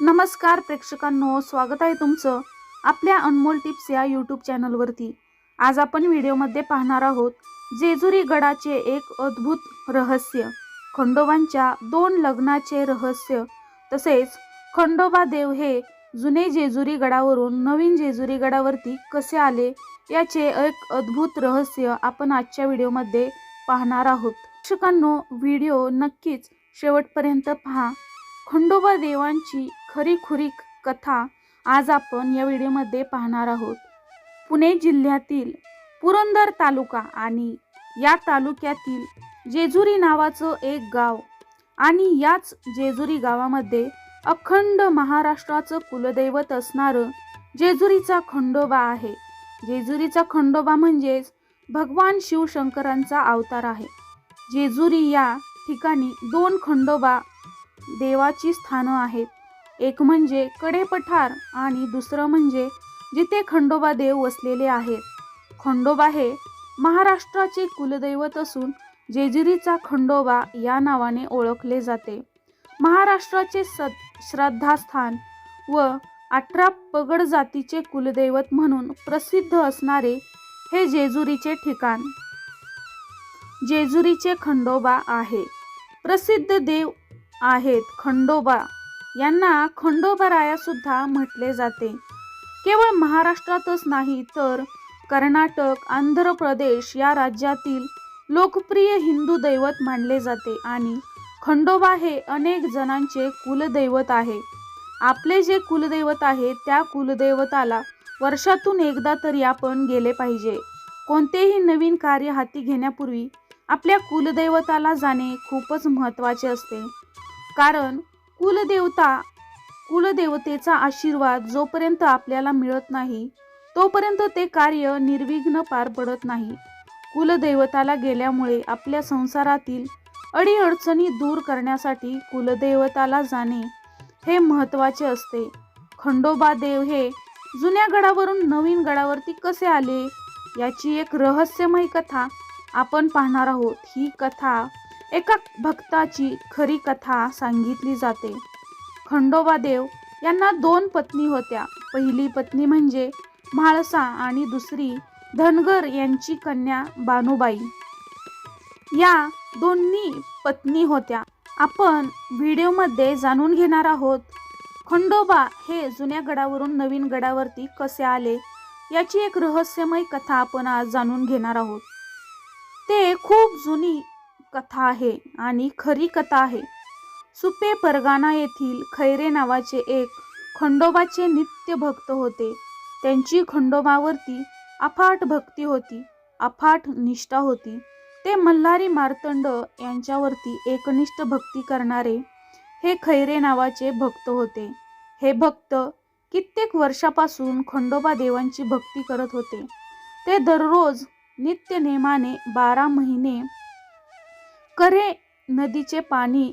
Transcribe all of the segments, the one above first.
नमस्कार प्रेक्षकांनो स्वागत आहे तुमचं आपल्या अनमोल टिप्स या यूट्यूब चॅनलवरती. आज आपण व्हिडिओमध्ये पाहणार आहोत जेजुरी गडाचे एक अद्भुत रहस्य खंडोबांच्या दोन लग्नाचे रहस्य तसेच खंडोबा देव हे जुने जेजुरी गडावरून नवीन जेजुरी गडावरती कसे आले याचे एक अद्भुत रहस्य आपण आजच्या व्हिडिओमध्ये पाहणार आहोत. प्रेक्षकांनो व्हिडिओ नक्कीच शेवटपर्यंत पहा. खंडोबा देवांची खरीखुरी कथा आज आपण या व्हिडिओमध्ये पाहणार आहोत. पुणे जिल्ह्यातील पुरंदर तालुका आणि या तालुक्यातील जेजुरी नावाचं एक गाव आणि याच जेजुरी गावामध्ये अखंड महाराष्ट्राचं कुलदैवत असणारं जेजुरीचा खंडोबा आहे. जेजुरीचा खंडोबा म्हणजेच भगवान शिवशंकरांचा अवतार आहे. जेजुरी या ठिकाणी दोन खंडोबा देवाची स्थानं आहेत. एक म्हणजे कडे पठार आणि दुसरं म्हणजे जिथे खंडोबा देव वसलेले आहेत. खंडोबा हे महाराष्ट्राचे कुलदैवत असून जेजुरीचा खंडोबा या नावाने ओळखले जाते. महाराष्ट्राचे सद श्रद्धास्थान व अठरा पगड जातीचे कुलदैवत म्हणून प्रसिद्ध असणारे हे जेजुरीचे ठिकाण. जेजुरीचे खंडोबा आहे. प्रसिद्ध देव आहेत खंडोबा. यांना खंडोबराया सुद्धा म्हटले जाते. केवळ महाराष्ट्रातच नाही तर कर्नाटक आंध्र प्रदेश या राज्यातील लोकप्रिय हिंदू दैवत मानले जाते आणि खंडोबा हे अनेक जणांचे कुलदैवत आहे. आपले जे कुलदैवत आहे त्या कुलदैवताला वर्षातून एकदा तरी आपण गेले पाहिजे. कोणतेही नवीन कार्य हाती घेण्यापूर्वी आपल्या कुलदैवताला जाणे खूपच महत्त्वाचे असते. कारण कुलदेवता कुलदेवतेचा आशीर्वाद जोपर्यंत आपल्याला मिळत नाही तोपर्यंत ते कार्य निर्विघ्न पार पडत नाही. कुलदैवताला गेल्यामुळे आपल्या संसारातील अडीअडचणी दूर करण्यासाठी कुलदैवताला जाणे हे महत्त्वाचे असते. खंडोबा देव हे जुन्या गडावरून नवीन गडावरती कसे आले याची एक रहस्यमय कथा आपण पाहणार आहोत. ही कथा एका भक्ताची खरी कथा सांगितली जाते. खंडोबा देव यांना दोन पत्नी होत्या. पहिली पत्नी म्हणजे म्हाळसा आणि दुसरी धनगर यांची कन्या बानुबाई. या दोन्ही पत्नी होत्या. आपण व्हिडिओमध्ये जाणून घेणार आहोत खंडोबा हे जुन्या गडावरून नवीन गडावरती कसे आले याची एक रहस्यमय कथा आपण आज जाणून घेणार आहोत. ते खूप जुनी कथा आहे आणि खरी कथा आहे. सुपे परगाणा येथील खैरे नावाचे एक खंडोबाचे नित्य भक्त होते. त्यांची खंडोबावरती अफाट भक्ती होती अफाट निष्ठा होती. ते मल्हारी मार्तंड यांच्यावरती एकनिष्ठ भक्ती करणारे हे खैरे नावाचे भक्त होते. हे भक्त कित्येक वर्षापासून खंडोबा देवांची भक्ती करत होते. ते दररोज नित्य नेमाने बारा महिने करे नदीचे पाणी.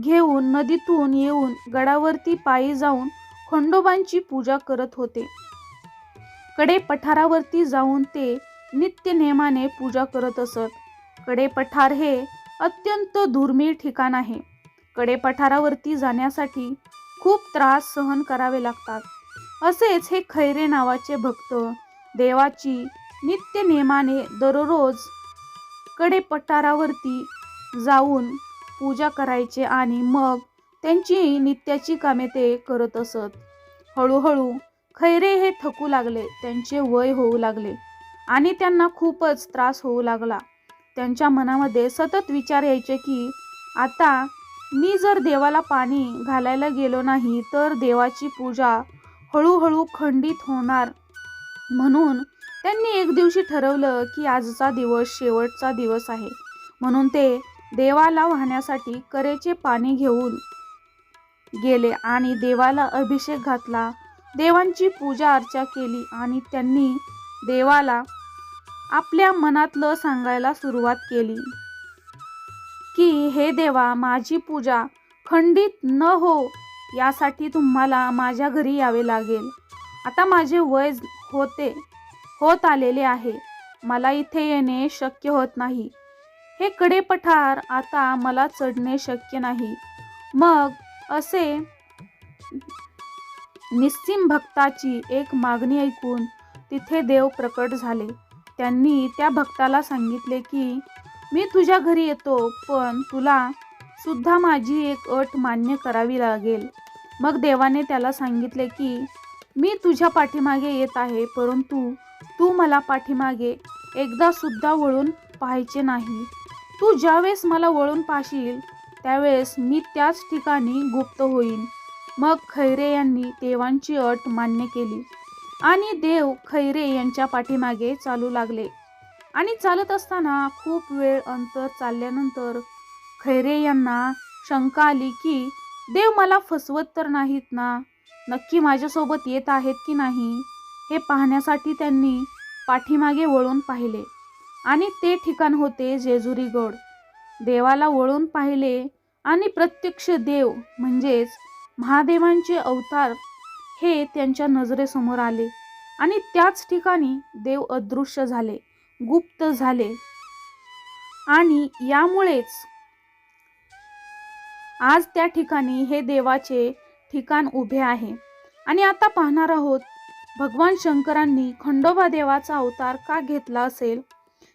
घेऊन नदीतून येऊन गडावरती पायी जाऊन खंडोबांची पूजा करत होते. कडे पठारावरती जाऊन ते नित्य नेमाने पूजा करत असत. कडे पठार हे अत्यंत दुर्मिळ ठिकाण आहे. कडे पठारावरती जाण्यासाठी खूप त्रास सहन करावे लागतात. असेच हे खैरे नावाचे भक्त देवाची नित्य नेमाने दररोज कडे पठारावरती जाऊन पूजा करायचे आणि मग त्यांची नित्याची कामे ते करत असत. हळूहळू खैरे हे थकू लागले त्यांचे वय होऊ लागले आणि त्यांना खूपच त्रास होऊ लागला. त्यांच्या मनामध्ये सतत विचार यायचे की आता मी जर देवाला पाणी घालायला गेलो नाही तर देवाची पूजा हळूहळू खंडित होणार म्हणून त्यांनी एक दिवशी ठरवलं की आजचा दिवस शेवटचा दिवस आहे. म्हणून ते देवाला वाहण्यासाठी करेचे पाणी घेऊन गेले आणि देवाला अभिषेक घातला. देवांची पूजा अर्चा केली आणि त्यांनी देवाला आपल्या मनातलं सांगायला सुरुवात केली की हे देवा माझी पूजा खंडित न हो यासाठी तुम्हाला माझ्या घरी यावे लागेल. आता माझे वय होते. होत आलेले आहे. मला इथे येणे शक्य होत नाही. हे कडे पठार आता मला चढणे शक्य नाही. मग असे निस्सिम भक्ताची एक मागणी ऐकून तिथे देव प्रकट झाले. त्यांनी त्या भक्ताला सांगितले की मी तुझ्या घरी येतो पण तुला सुद्धा माझी एक अट मान्य करावी लागेल. मग देवाने त्याला सांगितले की मी तुझ्या पाठीमागे येत आहे परंतु तू मला पाठीमागे एकदा सुद्धा वळून पाहायचे नाही. तू ज्यावेळेस मला वळून पाहशील त्यावेळेस मी त्याच ठिकाणी गुप्त होईन. मग खैरे यांनी देवांची अट मान्य केली. आणि देव खैरे यांच्या पाठीमागे चालू लागले. आणि चालत असताना खूप वेळ अंतर चालल्यानंतर खैरे यांना शंका आली की देव मला फसवत तर नाहीत ना? नक्की माझ्यासोबत येत आहेत की नाही? हे पाहण्यासाठी त्यांनी पाठीमागे वळून पाहिले. आणि ते ठिकाण होते जेजुरीगड. देवाला वळून पाहिले आणि प्रत्यक्ष देव म्हणजेच महादेवांचे अवतार हे त्यांच्या नजरेसमोर आले. आणि त्याच ठिकाणी देव अदृश्य झाले गुप्त झाले. आणि यामुळेच आज त्या ठिकाणी हे देवाचे ठिकाण उभे आहे. आणि आता पाहणार आहोत भगवान शंकरांनी खंडोबा देवाचा अवतार का घेतला असेल?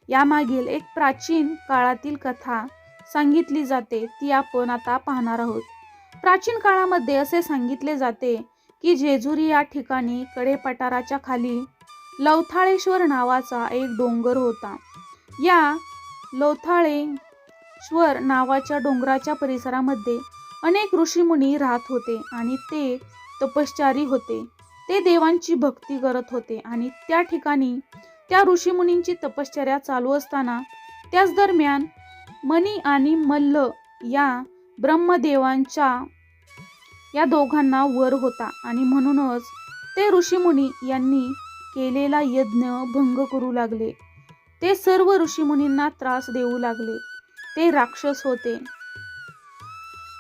यामागील एक प्राचीन काळातील कथा सांगितली जाते ती आपण आता पाहणार आहोत. प्राचीन काळामध्ये असे सांगितले जाते की जेजुरी या ठिकाणी कडेपठाराच्या खाली लवथाळेश्वर नावाचा एक डोंगर होता. या लवथाळेश्वर नावाच्या डोंगराच्या परिसरामध्ये अनेक ऋषीमुनी राहत होते आणि ते तपश्चारी होते. ते देवांची भक्ती करत होते आणि त्या ठिकाणी त्या ऋषीमुनींची तपश्चर्या चालू असताना त्याच दरम्यान मनी आणि मल्ल या ब्रह्मदेवांच्या या दोघांना वर होता आणि म्हणूनच ते ऋषीमुनी यांनी केलेला यज्ञ भंग करू लागले. ते सर्व ऋषीमुनींना त्रास देऊ लागले. ते राक्षस होते.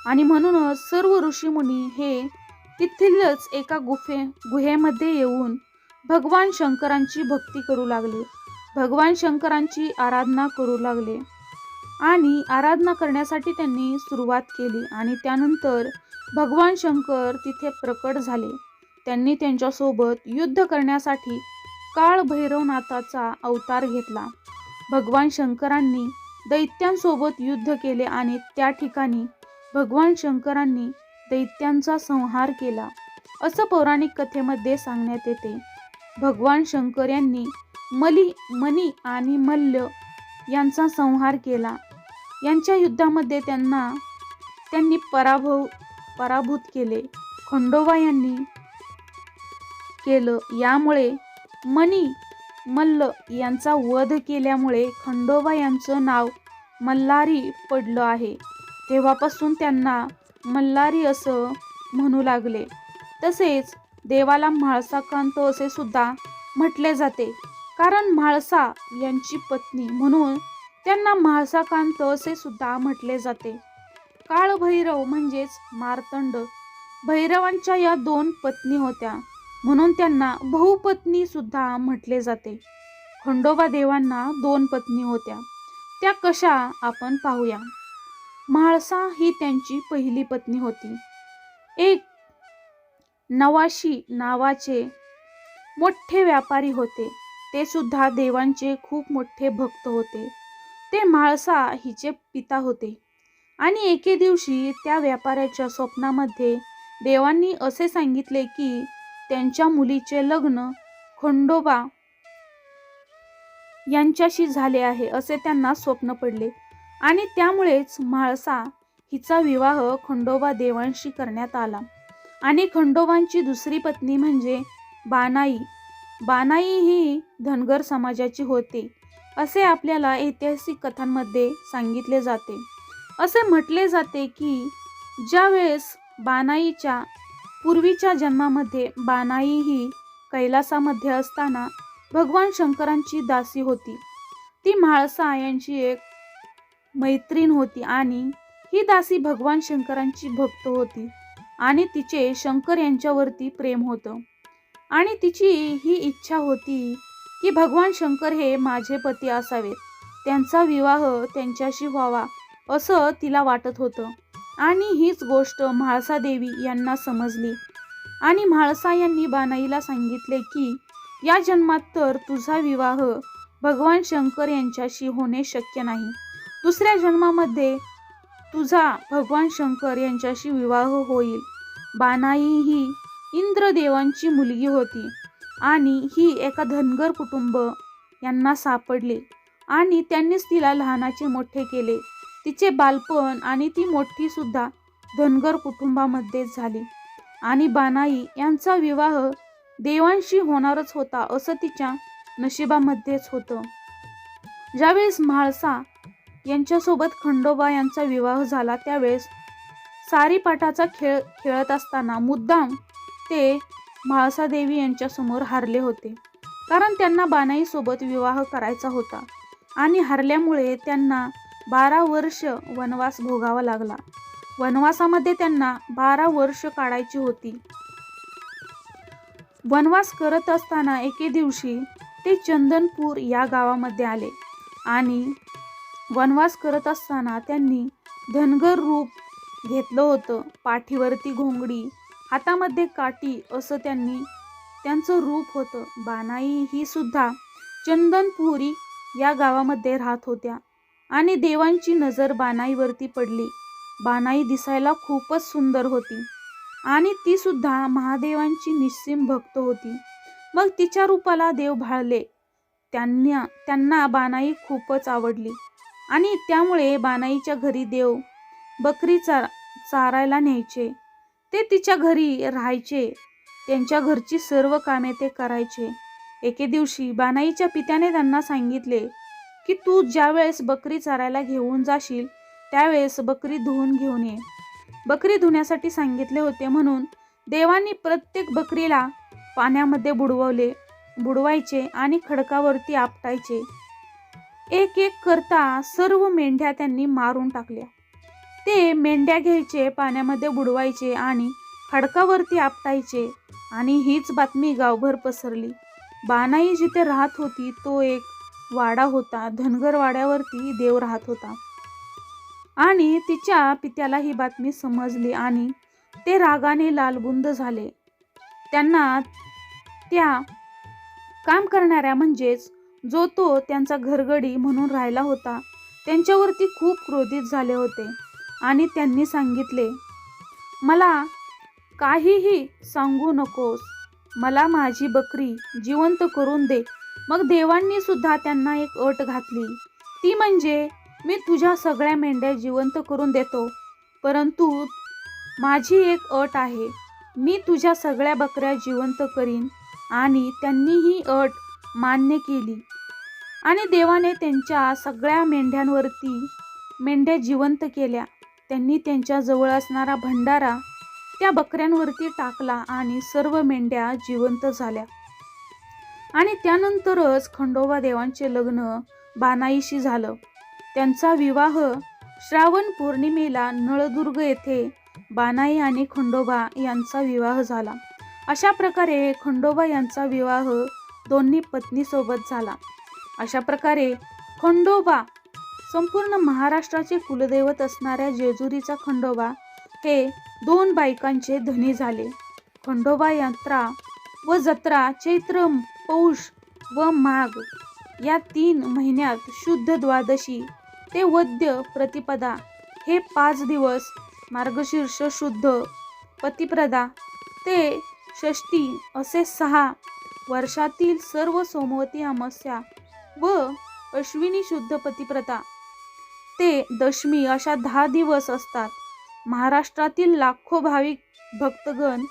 आणि म्हणूनच सर्व ऋषीमुनी हे तिथीलच एका गुफे गुहेमध्ये येऊन भगवान शंकरांची भक्ती करू लागले. भगवान शंकरांची आराधना करू लागले. आणि आराधना करण्यासाठी त्यांनी सुरुवात केली आणि त्यानंतर भगवान शंकर तिथे प्रकट झाले. त्यांनी त्यांच्यासोबत युद्ध करण्यासाठी काळ भैरवनाथाचा अवतार घेतला. भगवान शंकरांनी दैत्यांसोबत युद्ध केले आणि त्या ठिकाणी भगवान शंकरांनी दैत्यांचा संहार केला. असं पौराणिक कथेमध्ये सांगण्यात येते. भगवान शंकर यांनी मली मनी आणि मल्ल यांचा संहार केला. यांच्या युद्धामध्ये त्यांना त्यांनी पराभव पराभूत केले. खंडोबा यांनी केलं. यामुळे मनी मल्ल यांचा वध केल्यामुळे खंडोबा यांचं नाव मल्हारी पडलं आहे. तेव्हापासून त्यांना मल्हारी असं म्हणू लागले. तसेच देवाला म्हाळसाकांत असे सुद्धा म्हटले जाते. कारण म्हाळसा यांची पत्नी म्हणून त्यांना म्हाळसाकांत असे सुद्धा म्हटले जाते. काळभैरव म्हणजेच मार्तंड. भैरवांच्या या दोन पत्नी होत्या. म्हणून त्यांना बहुपत्नी सुद्धा म्हटले जाते. खंडोबा देवांना दोन पत्नी होत्या. त्या कशा आपण पाहूया. म्हाळसा ही त्यांची पहिली पत्नी होती. एक नवाशी नावाचे मोठे व्यापारी होते. ते सुद्धा देवांचे खूप मोठे भक्त होते. ते म्हाळसा हिचे पिता होते. आणि एके दिवशी त्या व्यापाऱ्याच्या स्वप्नामध्ये देवांनी असे सांगितले की त्यांच्या मुलीचे लग्न खंडोबा यांच्याशी झाले आहे असे त्यांना स्वप्न पडले. आणि त्यामुळेच म्हाळसा हिचा विवाह खंडोबा देवांशी करण्यात आला. आणि खंडोबांची दुसरी पत्नी म्हणजे बानाई. बानाई ही धनगर समाजाची होती असे आपल्याला ऐतिहासिक कथांमध्ये सांगितले जाते. असे म्हटले जाते की ज्यावेळेस बानाईच्या पूर्वीच्या जन्मामध्ये बानाई ही कैलासामध्ये असताना भगवान शंकरांची दासी होती ती म्हाळसा यांची एक मैत्रीण होती आणि ही दासी भगवान शंकरांची भक्त होती. आणि तिचे शंकर यांच्यावरती प्रेम होतं. आणि तिची ही इच्छा होती की भगवान शंकर हे माझे पती असावेत. त्यांचा विवाह त्यांच्याशी व्हावा असं तिला वाटत होतं. आणि हीच गोष्ट म्हाळसा देवी यांना समजली. आणि म्हाळसा यांनी बानाईला सांगितले की या जन्मात तर तुझा विवाह भगवान शंकर यांच्याशी होणे शक्य नाही. दुसऱ्या जन्मामध्ये तुझा भगवान शंकर यांच्याशी विवाह होईल. बानाई ही इंद्रदेवांची मुलगी होती आणि ही एका धनगर कुटुंब यांना सापडली आणि त्यांनीच तिला लहानाचे मोठे केले. तिचे बालपण आणि ती मोठी सुद्धा धनगर कुटुंबामध्येच झाली आणि बानाई यांचा विवाह देवांशी होणारच होता असं तिच्या नशिबामध्येच होतं. ज्यावेळेस म्हाळसा यांच्यासोबत खंडोबा यांचा विवाह झाला. त्यावेळेस सारीपाटाचा खेळ खेळत असताना मुद्दाम ते म्हाळसादेवी यांच्यासमोर हारले होते. कारण त्यांना बानाईसोबत विवाह करायचा होता आणि हरल्यामुळे त्यांना बारा वर्ष वनवास भोगावा लागला. वनवासामध्ये त्यांना बारा वर्ष काढायची होती. वनवास करत असताना एके दिवशी ते चंदनपूर या गावामध्ये आले आणि वनवास करत असताना त्यांनी धनगर रूप घेतलं होतं. पाठीवरती घोंगडी हातामध्ये काठी असं त्यांनी त्यांचं रूप होतं. बानाई ही सुद्धा चंदनपुरी या गावामध्ये राहत होत्या आणि देवांची नजर बानाईवरती पडली. बानाई दिसायला खूपच सुंदर होती आणि ती सुद्धा महादेवांची निस्सीम भक्त होती. मग तिच्या रूपाला देव भाळले. त्यांना त्यांना बानाई खूपच आवडली. आणि त्यामुळे बानाईच्या घरी देव बकरी चार चारायला न्यायचे. ते तिच्या घरी राहायचे. त्यांच्या घरची सर्व कामे ते करायचे. एके दिवशी बानाईच्या पित्याने त्यांना सांगितले की तू ज्यावेळेस बकरी चारायला घेऊन जाशील त्यावेळेस बकरी धुवून घेऊन ये. बकरी धुण्यासाठी सांगितले होते म्हणून देवांनी प्रत्येक बकरीला पाण्यामध्ये बुडवले बुडवायचे आणि खडकावरती आपटायचे. एक एक करता सर्व मेंढ्या त्यांनी मारून टाकल्या. ते मेंढ्या घ्यायचे पाण्यामध्ये बुडवायचे आणि खडकावरती आपटायचे आणि हीच बातमी गावभर पसरली. बानाई जिथे राहत होती तो एक वाडा होता. धनगर वाड्यावरती देव राहत होता. आणि तिच्या पित्याला ही बातमी समजली आणि ते रागाने लालबुंद झाले. त्यांना त्या काम करणाऱ्या म्हणजेच जो तो त्यांचा घरगडी म्हणून राहिला होता त्यांच्यावरती खूप क्रोधित झाले होते आणि त्यांनी सांगितले मला काहीही सांगू नकोस. मला माझी बकरी जिवंत करून दे. मग देवांनी सुद्धा त्यांना एक अट घातली. ती म्हणजे मी तुझ्या सगळ्या मेंढ्या जिवंत करून देतो परंतु माझी एक अट आहे. मी तुझ्या सगळ्या बकऱ्या जिवंत करीन. आणि त्यांनी ही अट मान्य केली. आणि देवाने त्यांच्या सगळ्या मेंढ्यांवरती मेंढ्या जिवंत केल्या. त्यांनी त्यांच्याजवळ असणारा भंडारा त्या बकऱ्यांवरती टाकला आणि सर्व मेंढ्या जिवंत झाल्या. आणि त्यानंतरच खंडोबा देवांचे लग्न बानाईशी झालं. त्यांचा विवाह श्रावण पौर्णिमेला नळदुर्ग येथे बानाई आणि खंडोबा यांचा विवाह झाला. अशा प्रकारे खंडोबा यांचा विवाह दोन्ही पत्नीसोबत झाला. अशा प्रकारे खंडोबा संपूर्ण महाराष्ट्राचे कुलदैवत असणाऱ्या जेजुरीचा खंडोबा हे दोन बायकांचे धनी झाले. खंडोबा यात्रा व जत्रा चैत्र पौष व माघ या तीन महिन्यात शुद्ध द्वादशी ते वद्य प्रतिपदा हे पाच दिवस मार्गशीर्ष शुद्ध पतिप्रदा ते षष्टी असे सहा वर्षातील सर्व सोमवती अमास्या व अश्विनी शुद्ध पतिप्रता ते दशमी अशा दहा दिवस असतात. महाराष्ट्रातील लाखो भाविक भक्तगण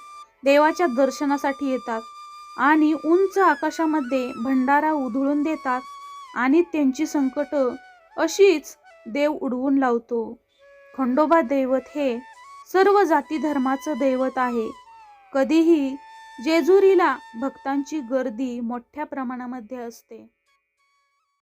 देवाच्या दर्शनासाठी येतात आणि उंच आकाशामध्ये भंडारा उधळून देतात आणि त्यांची संकट अशीच देव उडवून लावतो. खंडोबा दैवत हे सर्व जाती धर्माचं दैवत आहे. कधीही जेजुरीला भक्तांची गर्दी मोठ्या प्रमाणामध्ये असते.